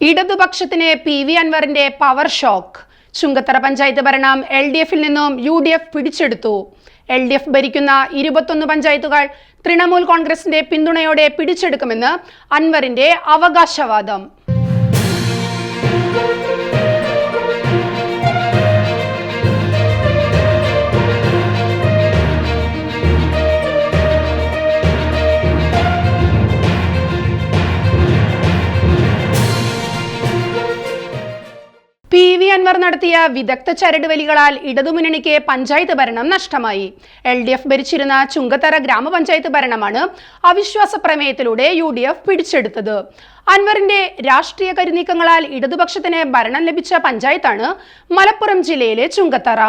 ഇടതുപക്ഷത്തിന് P V അൻവറിന്റെ power shock Chungathara panchayat ഭരണം എൽ ഡി എഫിൽ നിന്നും യു ഡി എഫ് പിടിച്ചെടുത്തു. എൽ ഡി എഫ് ഭരിക്കുന്ന ഇരുപത്തൊന്ന് പഞ്ചായത്തുകൾ തൃണമൂൽ കോൺഗ്രസിന്റെ പിന്തുണയോടെ പിടിച്ചെടുക്കുമെന്ന് അൻവറിന്റെ അവകാശവാദം. പി വി അൻവർ നടത്തിയ വിദഗ്ധ ചരടുവലികളാൽ ഇടതുമുന്നണിക്ക് പഞ്ചായത്ത് ഭരണം നഷ്ടമായി. എൽ ഡി എഫ് ഭരിച്ചിരുന്ന ചുങ്കത്തറ ഗ്രാമപഞ്ചായത്ത് ഭരണമാണ് അവിശ്വാസ പ്രമേയത്തിലൂടെ യു ഡി എഫ് പിടിച്ചെടുത്തത്. അൻവറിന്റെ രാഷ്ട്രീയ കരുനീക്കങ്ങളാൽ ഇടതുപക്ഷത്തിന് ഭരണം ലഭിച്ച പഞ്ചായത്താണ് മലപ്പുറം ജില്ലയിലെ ചുങ്കത്തറ.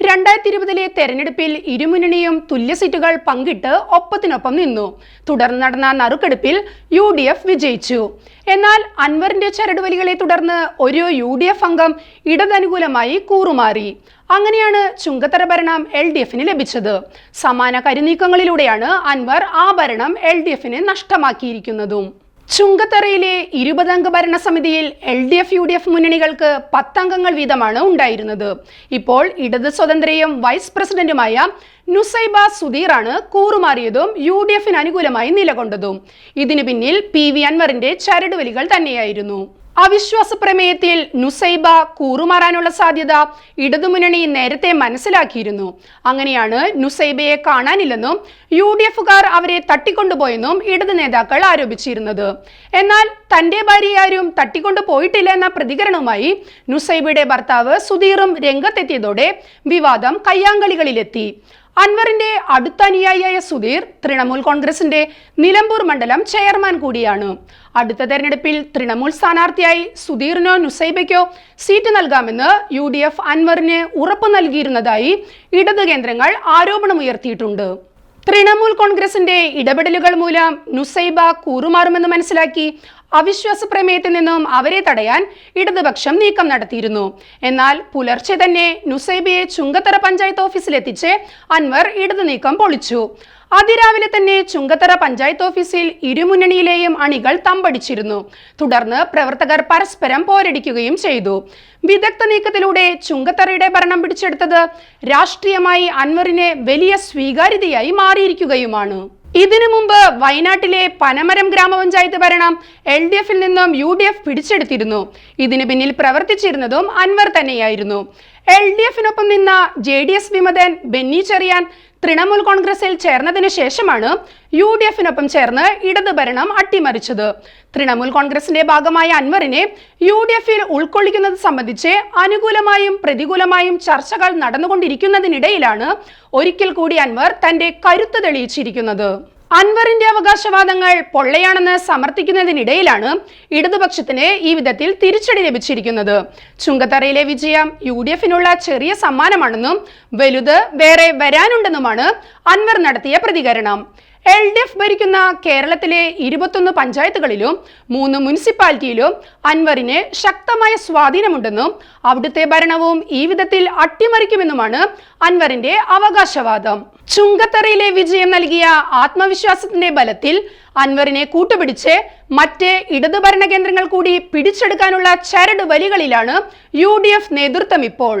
രണ്ടായിരത്തി ഇരുപതിലെ തെരഞ്ഞെടുപ്പിൽ ഇരുമുന്നണിയും തുല്യ സീറ്റുകൾ പങ്കിട്ട് ഒപ്പത്തിനൊപ്പം നിന്നു. തുടർന്ന് നടന്ന നറുക്കെടുപ്പിൽ യു ഡി എഫ് വിജയിച്ചു. എന്നാൽ അൻവറിന്റെ ചരടുവലികളെ തുടർന്ന് ഒരു യു ഡി എഫ് അംഗം ഇടതനുകൂലമായി കൂറുമാറി. അങ്ങനെയാണ് ചുങ്കത്തറ ഭരണം എൽ ഡി എഫിന് ലഭിച്ചത്. സമാന കരുനീക്കങ്ങളിലൂടെയാണ് അൻവർ ആ ഭരണം എൽ ഡി എഫിന് നഷ്ടമാക്കിയിരിക്കുന്നതും. ചുങ്കത്തറയിലെ ഇരുപതംഗ ഭരണസമിതിയിൽ L D F U D F മുന്നണികൾക്ക് പത്തംഗങ്ങൾ വീതമാണ് ഉണ്ടായിരുന്നത്. ഇപ്പോൾ ഇടത് സ്വതന്ത്രയും വൈസ് പ്രസിഡന്റുമായ നുസൈബ സുധീറാണ് കൂറുമാറിയതും യു ഡി എഫിന് അനുകൂലമായി നിലകൊണ്ടതും. ഇതിനു പിന്നിൽ പി വി അൻവറിന്റെ ചരടുവലികൾ തന്നെയായിരുന്നു. അവിശ്വാസ പ്രമേയത്തിൽ നുസൈബ കൂറുമാറാനുള്ള സാധ്യത ഇടതുമുന്നണി നേരത്തെ മനസ്സിലാക്കിയിരുന്നു. അങ്ങനെയാണ് നുസൈബയെ കാണാനില്ലെന്നും യു ഡി എഫുകാർ അവരെ തട്ടിക്കൊണ്ടുപോയെന്നും ഇടതു നേതാക്കൾ ആരോപിച്ചിരുന്നത്. എന്നാൽ തന്റെ ഭാര്യയാരും തട്ടിക്കൊണ്ടു പോയിട്ടില്ല എന്ന പ്രതികരണവുമായി നുസൈബയുടെ ഭർത്താവ് സുധീറും രംഗത്തെത്തിയതോടെ വിവാദം കയ്യാങ്കളികളിലെത്തി. അൻവറിന്റെ അടുത്ത അനുയായിയായ സുധീർ തൃണമൂൽ കോൺഗ്രസിന്റെ നിലമ്പൂർ മണ്ഡലം ചെയർമാൻ കൂടിയാണ്. അടുത്ത തെരഞ്ഞെടുപ്പിൽ തൃണമൂൽ സ്ഥാനാർത്ഥിയായി സുധീറിനോ നുസൈബയ്ക്കോ സീറ്റ് നൽകാമെന്ന് യു ഡി എഫ് അൻവറിന് ഉറപ്പു നൽകിയിരുന്നതായി ഇടതു കേന്ദ്രങ്ങൾ ആരോപണമുയർത്തിയിട്ടുണ്ട്. തൃണമൂൽ കോൺഗ്രസിന്റെ ഇടപെടലുകൾ മൂലം നുസൈബ കൂറുമാറുമെന്ന് മനസ്സിലാക്കി അവിശ്വാസ പ്രമേയത്തിൽ നിന്നും അവരെ തടയാൻ ഇടതുപക്ഷം നീക്കം നടത്തിയിരുന്നു. എന്നാൽ പുലർച്ചെ തന്നെ നുസൈബിയെ ചുങ്കത്തറ പഞ്ചായത്ത് ഓഫീസിലെത്തിച്ച് അൻവർ ഇടതു നീക്കം പൊളിച്ചു. അതിരാവിലെ തന്നെ ചുങ്കത്തറ പഞ്ചായത്ത് ഓഫീസിൽ ഇരുമുന്നണിയിലെയും അണികൾ തമ്പടിച്ചിരുന്നു. തുടർന്ന് പ്രവർത്തകർ പരസ്പരം പോരടിക്കുകയും ചെയ്തു. വിദഗ്ധ നീക്കത്തിലൂടെ ചുങ്കത്തറയുടെ ഭരണം പിടിച്ചെടുത്തത് രാഷ്ട്രീയമായി അൻവറിനെ വലിയ സ്വീകാര്യതയായി മാറിയിരിക്കുകയുമാണ്. ഇതിനു മുമ്പ് വയനാട്ടിലെ പനമരം ഗ്രാമപഞ്ചായത്ത് ഭരണം എൽ ഡി എഫിൽ നിന്നും യു ഡി എഫ് പിടിച്ചെടുത്തിരുന്നു. ഇതിന് പിന്നിൽ പ്രവർത്തിച്ചിരുന്നതും അൻവർ തന്നെയായിരുന്നു. എൽ ഡി എഫിനൊപ്പം നിന്ന ജെ ഡി എസ് വിമതൻ ബെന്നി ചെറിയാൻ തൃണമൂൽ കോൺഗ്രസിൽ ചേർന്നതിന് ശേഷമാണ് യു ഡി എഫിനൊപ്പം ചേർന്ന് ഇടത് ഭരണം അട്ടിമറിച്ചത്. തൃണമൂൽ കോൺഗ്രസിന്റെ ഭാഗമായ അൻവറിനെ യു ഡി എഫിൽ ഉൾക്കൊള്ളിക്കുന്നത് സംബന്ധിച്ച് അനുകൂലമായും പ്രതികൂലമായും ചർച്ചകൾ നടന്നുകൊണ്ടിരിക്കുന്നതിനിടയിലാണ് ഒരിക്കൽ കൂടി അൻവർ തന്റെ കരുത്ത് തെളിയിച്ചിരിക്കുന്നത്. അൻവറിന്റെ അവകാശവാദങ്ങൾ പൊള്ളയാണെന്ന് സമർത്ഥിക്കുന്നതിനിടയിലാണ് ഇടതുപക്ഷത്തിന് ഈ വിധത്തിൽ തിരിച്ചടി ലഭിച്ചിരിക്കുന്നത്. ചുങ്കത്തറയിലെ വിജയം യു ഡി എഫിനുള്ള ചെറിയ സമ്മാനമാണെന്നും വലുത് വേറെ വരാനുണ്ടെന്നുമാണ് അൻവർ നടത്തിയ പ്രതികരണം. എൽ ഡി എഫ് ഭരിക്കുന്ന കേരളത്തിലെ ഇരുപത്തൊന്ന് പഞ്ചായത്തുകളിലും മൂന്ന് മുനിസിപ്പാലിറ്റിയിലും അൻവറിന് ശക്തമായ സ്വാധീനമുണ്ടെന്നും അവിടുത്തെ ഭരണവും ഈ വിധത്തിൽ അട്ടിമറിക്കുമെന്നുമാണ് അൻവറിന്റെ അവകാശവാദം. ചുങ്കത്തറയിലെ വിജയം നൽകിയ ആത്മവിശ്വാസത്തിന്റെ ബലത്തിൽ അൻവറിനെ കൂട്ടുപിടിച്ച് മറ്റ് ഇടതു ഭരണ കേന്ദ്രങ്ങൾ കൂടി പിടിച്ചെടുക്കാനുള്ള ചരട് വലികളിലാണ് യു നേതൃത്വം ഇപ്പോൾ.